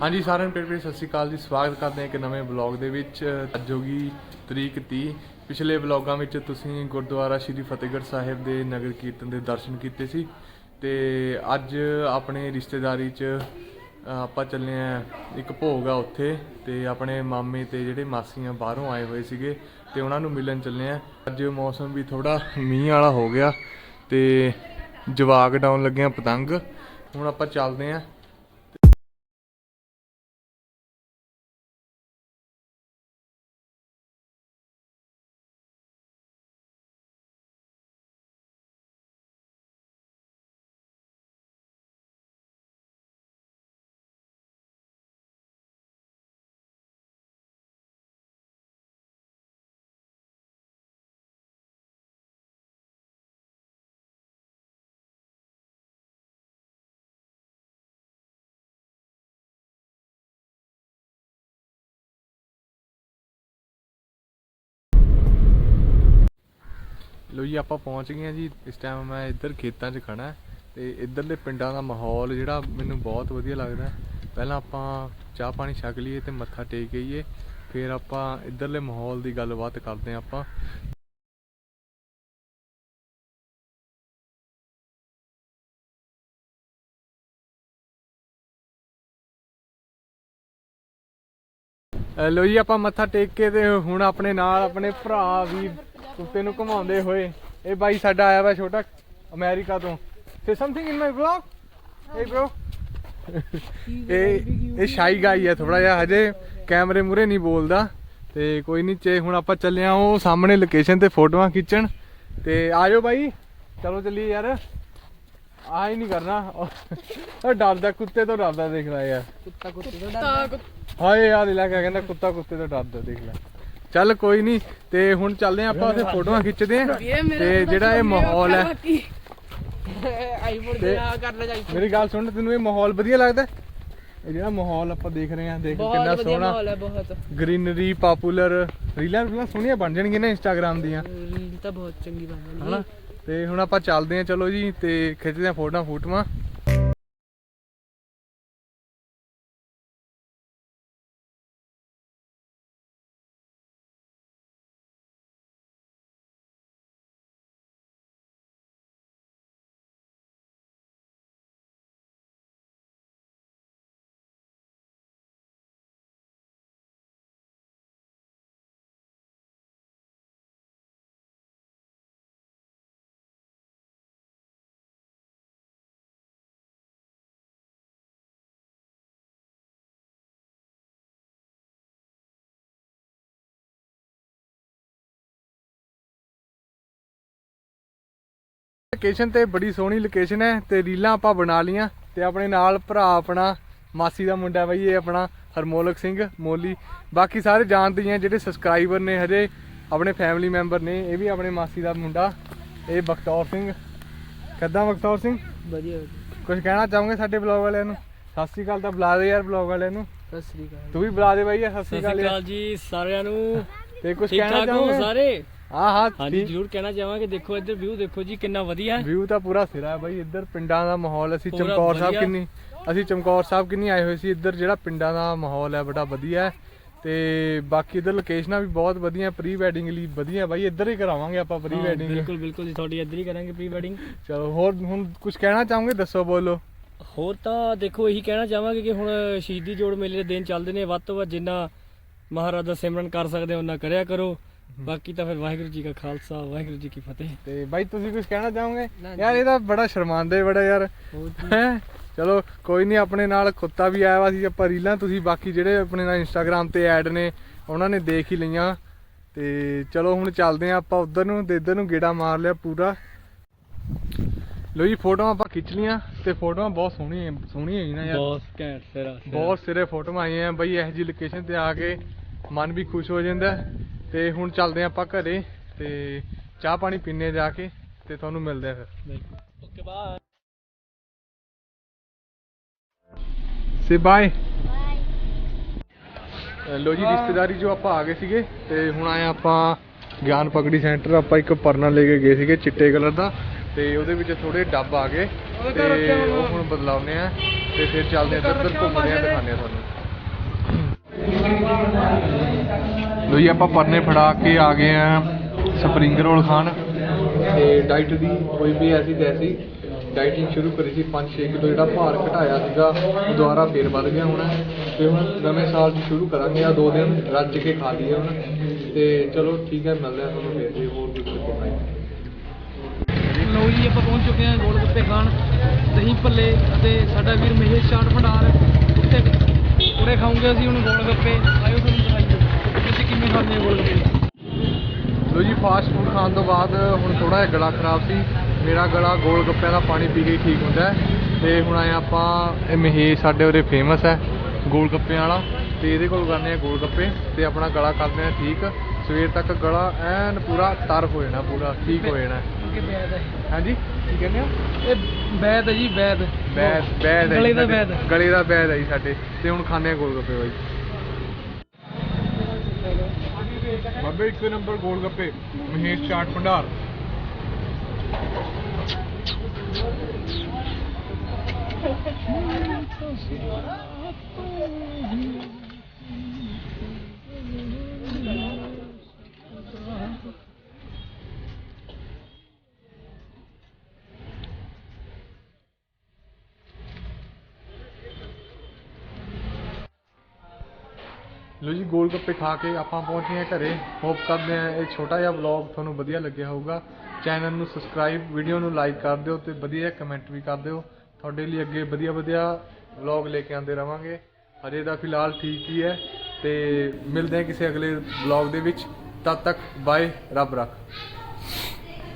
ਹਾਂਜੀ, ਸਾਰਿਆਂ ਨੂੰ ਪਿਆਰ ਭਰੀ ਸਤਿ ਸ਼੍ਰੀ ਅਕਾਲ ਜੀ। ਸਵਾਗਤ ਕਰਦੇ ਹਾਂ ਇੱਕ ਨਵੇਂ ਵਲੌਗ ਦੇ ਵਿੱਚ। ਅੱਜ ਹੋਗੀ ਤਰੀਕ 30 ਪਿਛਲੇ ਵਲੌਗਾਂ ਵਿੱਚ ਤੁਸੀਂ ਗੁਰਦੁਆਰਾ ਸ਼੍ਰੀ ਫਤਿਹਗੜ੍ਹ ਸਾਹਿਬ ਦੇ ਨਗਰ ਕੀਰਤਨ ਦੇ ਦਰਸ਼ਨ ਕੀਤੇ ਸੀ। ਤੇ ਅੱਜ ਆਪਣੇ ਰਿਸ਼ਤੇਦਾਰੀ 'ਚ ਆਪਾਂ ਚੱਲੇ ਆ ਇੱਕ ਭੋਗ ਆ ਉੱਥੇ। ਤੇ ਆਪਣੇ ਮਾਮੇ ਤੇ ਜਿਹੜੇ ਮਾਸੀਆਂ ਬਾਹਰੋਂ ਆਏ ਹੋਏ ਸੀਗੇ, ਤੇ ਉਹਨਾਂ ਨੂੰ ਮਿਲਣ ਚੱਲੇ ਆ ਅੱਜ ਮੌਸਮ ਵੀ ਥੋੜਾ ਮੀਂਹ ਵਾਲਾ ਹੋ ਗਿਆ ਤੇ ਜਵਾਗ ਡਾਉਣ ਲੱਗੇ ਆ ਪਤੰਗ। ਹੁਣ ਆਪਾਂ ਚੱਲਦੇ ਆ ਲੋ ਜੀ ਆਪਾਂ ਪਹੁੰਚ ਗਏ ਹਾਂ ਜੀ। ਇਸ ਟਾਈਮ ਮੈਂ ਇੱਧਰ ਖੇਤਾਂ 'ਚ ਖੜਾ ਹਾਂ ਤੇ ਇੱਧਰਲੇ ਪਿੰਡਾਂ ਦਾ ਮਾਹੌਲ ਜਿਹੜਾ ਮੈਨੂੰ ਬਹੁਤ ਵਧੀਆ ਲੱਗਦਾ ਪਹਿਲਾਂ ਆਪਾਂ ਚਾਹ ਪਾਣੀ ਛਕ ਲਈਏ ਤੇ ਮੱਥਾ ਟੇਕ ਆਈਏ ਫਿਰ ਆਪਾਂ ਇੱਧਰਲੇ ਮਾਹੌਲ ਦੀ ਗੱਲਬਾਤ ਕਰਦੇ ਹਾਂ ਆਪਾਂ। ਅ, ਲੋ ਜੀ ਆਪਾਂ ਮੱਥਾ ਟੇਕ ਕੇ ਤੇ ਹੁਣ ਆਪਣੇ ਨਾਲ ਆਪਣੇ ਭਰਾ ਵੀ ਕੁੱਤੇ ਨੂੰ ਘੁਮਾਉਂਦੇ ਹੋਏ। ਇਹ ਬਾਈ ਸਾਡਾ ਆਇਆ ਵਾ ਛੋਟਾ ਅਮਰੀਕਾ ਤੋਂ। Say something in my vlog hey bro. ਇਹ ਇਹ ਸ਼ਾਈ ਗਾਈ ਹੈ ਥੋੜਾ ਜਿਹਾ ਹਜੇ ਕੈਮਰੇ ਮੂਰੇ ਨਹੀਂ ਬੋਲਦਾ। ਤੇ ਕੋਈ ਨਹੀਂ ਚੇ ਹੁਣ ਆਪਾਂ ਚੱਲੇ ਆ ਉਹ ਸਾਹਮਣੇ ਲੋਕੇਸ਼ਨ ਤੇ ਫੋਟੋਆਂ ਖਿੱਚਣ। ਤੇ ਆਜੋ ਬਾਈ। ਚਲੋ ਚੱਲੀਏ ਯਾਰ। ਆ ਹੀ ਨਹੀਂ ਕਰਨਾ। ਉਹ ਡਰਦਾ ਕੁੱਤੇ ਤੋਂ ਡਰਦਾ ਦੇਖ ਲੈ ਯਾਰ। ਕੁੱਤਾ ਕੁੱਤੇ ਤੋਂ ਡਰਦਾ। ਹਾਏ ਯਾਰ ਇਹ ਲੈ ਕੇ ਕਹਿੰਦਾ ਕੁੱਤਾ ਕੁੱਤੇ ਤੋਂ ਡਰਦਾ ਦੇਖ ਲੈ। ਚੱਲ ਕੋਈ ਨਹੀਂ ਤੇ ਹੁਣ ਚੱਲਦੇ ਆਂ ਆਪਾਂ ਉੱਥੇ ਫੋਟੋਆਂ ਖਿੱਚਦੇ ਆਂ ਤੇ ਜਿਹੜਾ ਇਹ ਮਾਹੌਲ ਹੈ। ਆਈਫੋਨ ਤੇ- ਦੇ ਆ ਕਰ ਲੈ ਜਾਈ ਮੇਰੀ ਗੱਲ ਸੁਣ ਤੈਨੂੰ ਇਹ ਮਾਹੌਲ ਵਧੀਆ ਲੱਗਦਾ? ਇਹ ਜਿਹੜਾ ਮਾਹੌਲ ਆਪਾਂ ਦੇਖ ਰਹੇ ਆਂ ਦੇਖ ਕਿੰਨਾ ਸੋਹਣਾ। ਮਾਹੌਲ ਹੈ ਬਹੁਤ। ਗ੍ਰੀਨਰੀ ਪਪੂਲਰ ਰੀਲਾਂ ਰੀਲਾਂ ਸੋਹਣੀਆਂ ਬਣ ਜਾਣਗੀਆਂ ਨਾ ਇੰਸਟਾਗ੍ਰam ਦੀਆਂ। ਰੀਲ ਤਾਂ ਬਹੁਤ ਚੰਗੀ ਬਣ ਗਈ ਤੇ ਹੁਣ ਆਪਾਂ ਚੱਲਦੇ ਆਂ ਚਲੋ ਜੀ ਤੇ ਖਿੱਚਦੇ ਆਂ ਫੋਟੋਆਂ ਫੂਟਵਾਂ ਲੋਕੇਸ਼ਨ ਤੇ ਬੜੀ ਸੋਹਣੀ ਲੋਕੇਸ਼ਨ ਹੈ ਤੇ ਰੀਲਾਂ ਆਪਾਂ ਬਣਾ ਲੀਆਂ ਤੇ ਆਪਣੇ ਨਾਲ ਭਰਾ ਆਪਣਾ ਮਾਸੀ ਦਾ ਮੁੰਡਾ ਬਈ ਇਹ ਆਪਣਾ ਹਰਮੋਲਕ ਸਿੰਘ ਮੋਲੀ। ਬਾਕੀ ਸਾਰੇ ਜਾਣਦੇ ਹੀ ਆ ਜਿਹੜੇ ਸਬਸਕ੍ਰਾਈਬਰ ਨੇ ਹਜੇ ਆਪਣੇ ਫੈਮਿਲੀ ਮੈਂਬਰ ਨੇ ਇਹ ਵੀ ਆਪਣੇ ਮਾਸੀ ਦਾ ਮੁੰਡਾ ਇਹ ਬਖਤੌਰ ਸਿੰਘ। ਕਿੱਦਾਂ ਬਖਤੌਰ ਸਿੰਘ? ਵਧੀਆ। ਕੁਝ ਕਹਿਣਾ ਚਾਹੋਗੇ ਸਾਡੇ ਬਲੌਗ ਵਾਲਿਆਂ ਨੂੰ? ਸਤਿ ਸ਼੍ਰੀ ਅਕਾਲ ਤਾਂ ਬੁਲਾ ਦੇ ਯਾਰ ਬਲੌਗ ਵਾਲਿਆਂ ਨੂੰ। ਸਤਿ ਸ੍ਰੀ ਅਕਾਲ। ਤੂੰ ਵੀ ਬੁਲਾ ਦੇ ਬਾਈ ਸਤਿ ਸ਼੍ਰੀ ਅਕਾਲ ਜੀ ਸਾਰਿਆਂ ਨੂੰ। ਤੇ ਕੁਝ ਕਹਿਣਾ ਚਾਹੋਗੇ? ਸਾਰੇ? ਹਾਂ ਹਾਂ ਹਾਂਜੀ ਜਰੂਰ ਕਹਿਣਾ ਚਾਹਾਂਗੇ। ਦੇਖੋ ਇੱਧਰ ਵਿਊ ਦੇਖੋ ਜੀ ਕਿੰਨਾ ਵਧੀਆ। ਹੈ ਵਿਊ ਤਾਂ ਪੂਰਾ ਸਿਰਾ ਹੈ ਬਾਈ ਇੱਧਰ ਪਿੰਡਾਂ ਦਾ ਮਾਹੌਲ ਅਸੀਂ ਪੂਰਾ ਚਮਕੌਰ ਸਾਹਿਬ ਵਧੀਆ। ਕਿੰਨੀ ਅਸੀਂ ਚਮਕੌਰ ਸਾਹਿਬ ਕਿੰਨੀ ਆਏ ਹੋਏ ਸੀ ਇੱਧਰ ਜਿਹੜਾ ਪਿੰਡਾਂ ਦਾ ਮਾਹੌਲ ਹੈ ਬੜਾ ਵਧੀਆ ਹੈ। ਤੇ ਬਾਕੀ ਇੱਧਰ ਲੋਕੇਸ਼ਨਾਂ ਵੀ ਬਹੁਤ ਵਧੀਆ ਪ੍ਰੀ ਵੈਡਿੰਗ ਲਈ ਵਧੀਆ ਬਾਈ ਇੱਧਰ ਹੀ ਕਰਾਵਾਂਗੇ ਆਪਾਂ ਪ੍ਰੀ ਹਾਂ, ਵੈਡਿੰਗ ਬਿਲਕੁਲ ਬਿਲਕੁਲ ਜੀ ਤੁਹਾਡੀ ਇੱਧਰ ਹੀ ਕਰਾਂਗੇ ਪ੍ਰੀ ਵੈਡਿੰਗ ਚਲੋ ਹੋਰ ਹੁਣ ਕੁਝ ਕਹਿਣਾ ਚਾਹੋਗੇ? ਦੱਸੋ ਬੋਲੋ। ਹੋਰ ਤਾਂ ਦੇਖੋ ਇਹੀ ਕਹਿਣਾ ਚਾਹਾਂਗੇ ਕਿ ਹੁਣ ਸ਼ਹੀਦੀ ਜੋੜ ਮੇਲੇ ਦੇ ਦਿਨ ਚੱਲਦੇ ਨੇ ਵੱਧ ਤੋਂ ਵੱਧ ਜਿੰਨਾ ਮਹਾਰਾਜ ਦਾ ਸਿਮਰਨ ਕਰ ਸਕਦੇ ਹੋ ਉਹਨਾਂ ਕਰਿਆ ਕਰੋ। ਬਾਕੀ ਤਾਂ ਫਿਰ ਵਾਹਿਗੁਰੂ ਜੀ ਕਾ ਖਾਲਸਾ ਵਾਹਿਗੁਰੂ ਜੀ ਕੀ ਫਤਿਹ ਤੇ ਬਾਈ ਤੁਸੀਂ ਕੁਝ ਕਹਿਣਾ ਚਾਹੋਗੇ ਯਾਰ ਇਹ ਤਾਂ ਬੜਾ ਸ਼ਰਮਾਂਦੇ ਬੜਾ ਯਾਰ। ਹੈਂ? ਚਲੋ ਕੋਈ ਨਹੀਂ ਆਪਣੇ ਨਾਲ ਕੁੱਤਾ ਵੀ ਆਇਆ ਵਾ ਸੀ ਆਪਾਂ ਰੀਲਾਂ ਤੁਸੀਂ ਬਾਕੀ ਜਿਹੜੇ ਆਪਣੇ ਨਾਲ ਇੰਸਟਾਗ੍ਰam ਤੇ ਐਡ ਨੇ ਉਹਨਾਂ ਨੇ ਦੇਖ ਹੀ ਲਈਆਂ ਤੇ ਚਲੋ ਹੁਣ ਚੱਲਦੇ ਆ ਆਪਾਂ ਉਧਰ ਨੂੰ ਤੇ ਇੱਧਰ ਨੂੰ ਗੇੜਾ ਮਾਰ ਲਿਆ ਪੂਰਾ ਲੋ ਜੀ ਫੋਟੋਆਂ ਆਪਾਂ ਖਿੱਚ ਲੀਆਂ ਤੇ ਫੋਟੋਆਂ ਬਹੁਤ ਸੋਹਣੀਆਂ ਸੋਹਣੀਆਂ ਹੀ ਨਾ ਯਾਰ ਬਹੁਤ ਘੈਂਟ ਸਿਰਾ ਸਿਰਾ। ਬਹੁਤ ਸਿਰੇ ਫੋਟੋਆਂ ਆਈਆਂ ਬਈ ਇਹੋ ਜੀ ਲੋਕੇਸ਼ਨ ਤੇ ਆ ਕੇ ਮਨ ਵੀ ਖੁਸ਼ ਹੋ ਜਾਂਦਾ ਹੈ। ਤੇ ਹੁਣ ਚੱਲਦੇ ਆ ਆਪਾਂ ਘਰੇ ਤੇ ਚਾਹ ਪਾਣੀ ਪੀਣੇ ਜਾ ਕੇ ਤੇ ਤੁਹਾਨੂੰ ਮਿਲਦੇ ਆ ਫਿਰ। ਓਕੇ ਬਾਏ ਸੇ ਬਾਏ ਲੋ ਜੀ ਰਿਸ਼ਤੇਦਾਰੀ ਜੋ ਆਪਾਂ ਆ ਗਏ ਸੀਗੇ ਤੇ ਹੁਣ ਆਏ ਆਪਾਂ ਗਿਆਨ ਪਗੜੀ ਸੈਂਟਰ। ਆਪਾਂ ਇੱਕ ਪਰਨਾ ਲੈ ਕੇ ਗਏ ਸੀਗੇ ਚਿੱਟੇ ਕਲਰ ਦਾ ਤੇ ਉਹਦੇ ਵਿੱਚ ਥੋੜੇ ਡੱਬ ਆ ਗਏ ਤੇ ਉਹ ਹੁਣ ਬਦਲਾਉਨੇ ਆ ਤੇ ਫਿਰ ਚੱਲਦੇ ਆ ਇੱਧਰ ਘੁੰਮਦੇ ਆ ਦਿਖਾਉਂਦੇ ਆ ਤੁਹਾਨੂੰ। ਲੋ ਜੀ, ਆਪਾਂ ਪਰਨੇ ਫੜਾ ਕੇ ਆ ਗਏ ਆ ਸਪਰਿੰਗ ਰੋਲ ਖਾਣ। ਤੇ ਡਾਈਟ ਦੀ ਕੋਈ ਵੀ ਐਸੀ ਤੈਸੀ ਡਾਈਟਿੰਗ ਸ਼ੁਰੂ ਕਰੀ ਸੀ 5-6 ਕਿਲੋ ਜਿਹੜਾ ਭਾਰ ਘਟਾਇਆ ਸੀਗਾ, ਦੁਬਾਰਾ ਫੇਰ ਵੱਧ ਗਿਆ ਹੁਣ। ਤੇ ਹੁਣ ਨਵੇਂ ਸਾਲ 'ਚ ਸ਼ੁਰੂ ਕਰਾਂਗੇ, ਆ ਦੋ ਦਿਨ ਰੱਜ ਕੇ ਖਾ ਲਈਏ ਹੁਣ। ਤੇ ਚਲੋ ਠੀਕ ਹੈ, ਮਿਲਦੇ ਆ ਤੁਹਾਨੂੰ ਫੇਰ ਜੇ ਹੋਰ ਕੁਝ ਦਿਖਾਈ ਲੋ ਜੀ, ਆਪਾਂ ਪਹੁੰਚ ਚੁੱਕੇ ਹਾਂ ਗੋਲ ਗੱਪੇ ਖਾਣ। ਦਹੀਂ ਭੱਲੇ ਅਤੇ ਸਾਡਾ ਵੀਰ ਮਹੇਸ਼ ਚਾਟ ਭੰਡਾਰ। ਉੱਤੇ ਪੂਰੇ ਖਾਉਂਗੇ ਅਸੀਂ ਹੁਣ ਗੋਲ ਗੱਪੇ। ਆਇਓ ਤੁਹਾਨੂੰ ਦਿਖਾਈਏ। ਤੁਸੀਂ ਕਿਵੇਂ ਖਾਂਦੇ ਹੋ ਗੋਲ ਗੱਪੇ? ਲੋ ਜੀ ਫਾਸਟ ਫੂਡ ਖਾਣ ਤੋਂ ਬਾਅਦ ਹੁਣ ਥੋੜਾ ਜਿਹਾ ਗਲਾ ਖਰਾਬ ਸੀ। ਮੇਰਾ ਗਲਾ ਗੋਲ ਗੱਪਿਆਂ ਦਾ ਪਾਣੀ ਪੀ ਕੇ ਹੀ ਠੀਕ ਹੁੰਦਾ ਹੈ। ਤੇ ਹੁਣ ਆਏ ਆਪਾਂ, ਇਹ ਮਹੇਸ਼ ਸਾਡੇ ਉਰੇ ਫੇਮਸ ਹੈ ਗੋਲ ਗੱਪਿਆਂ ਵਾਲਾ। ਤੇ ਇਹਦੇ ਕੋਲ ਕਰਨੇ ਆ ਗੋਲ ਗੱਪੇ। ਤੇ ਆਪਣਾ ਗਲਾ ਕਰਦੇ ਆ ਠੀਕ। ਸਵੇਰ ਤੱਕ ਗਲਾ ਐਨ ਪੂਰਾ ਤਰ ਹੋ ਜਾਣਾ ਪੂਰਾ, ਠੀਕ ਹੋ ਜਾਣਾ ਕਿ ਬੈਦ ਹੈ। ਹਾਂਜੀ ਕੀ ਕਹਿੰਦੇ ਆ ਇਹ ਬੈਦ ਹੈ ਜੀ ਬੈਦ ਬੈਦ ਬੈਦ ਹੈ ਜੀ ਗਲੇ ਦਾ ਸਾਡੇ। ਬੈਦ ਗਲੇ ਦਾ ਬੈਦ ਹੈ ਜੀ ਸਾਡੇ। ਤੇ ਹੁਣ ਖਾਣੇ ਆ ਗੋਲ ਗੱਪੇ ਬਾਈ। ਬਾਬੇ ਇੱਕ ਨੰਬਰ ਗੋਲ ਗੱਪੇ ਮਹੇਸ਼ ਚਾਟ ਭੰਡਾਰ। ਲੋ ਜੀ, ਗੋਲ ਗੱਪੇ ਖਾ ਕੇ ਆਪਾਂ ਪਹੁੰਚੇ ਹਾਂ ਘਰੇ। ਹੋਪ ਕਰਦੇ ਹਾਂ ਇਹ ਛੋਟਾ ਜਿਹਾ ਵਲੌਗ ਤੁਹਾਨੂੰ ਵਧੀਆ ਲੱਗਿਆ ਹੋਊਗਾ। ਚੈਨਲ ਨੂੰ ਸਬਸਕ੍ਰਾਈਬ ਵੀਡੀਓ ਨੂੰ ਲਾਈਕ ਕਰ ਦਿਓ ਤੇ ਵਧੀਆ ਕਮੈਂਟ ਵੀ ਕਰ ਦਿਓ। ਤੁਹਾਡੇ ਲਈ ਅੱਗੇ ਵਧੀਆ ਵਧੀਆ ਵਲੌਗ ਲੈ ਕੇ ਆਉਂਦੇ ਰਵਾਂਗੇ। ਹਜੇ ਦਾ ਫਿਲਹਾਲ ਠੀਕ ਹੀ ਹੈ ਤੇ ਮਿਲਦੇ ਹਾਂ ਕਿਸੇ ਅਗਲੇ ਵਲੌਗ ਦੇ ਵਿੱਚ। ਤਦ ਤੱਕ ਬਾਏ ਰੱਬ ਰੱਖ।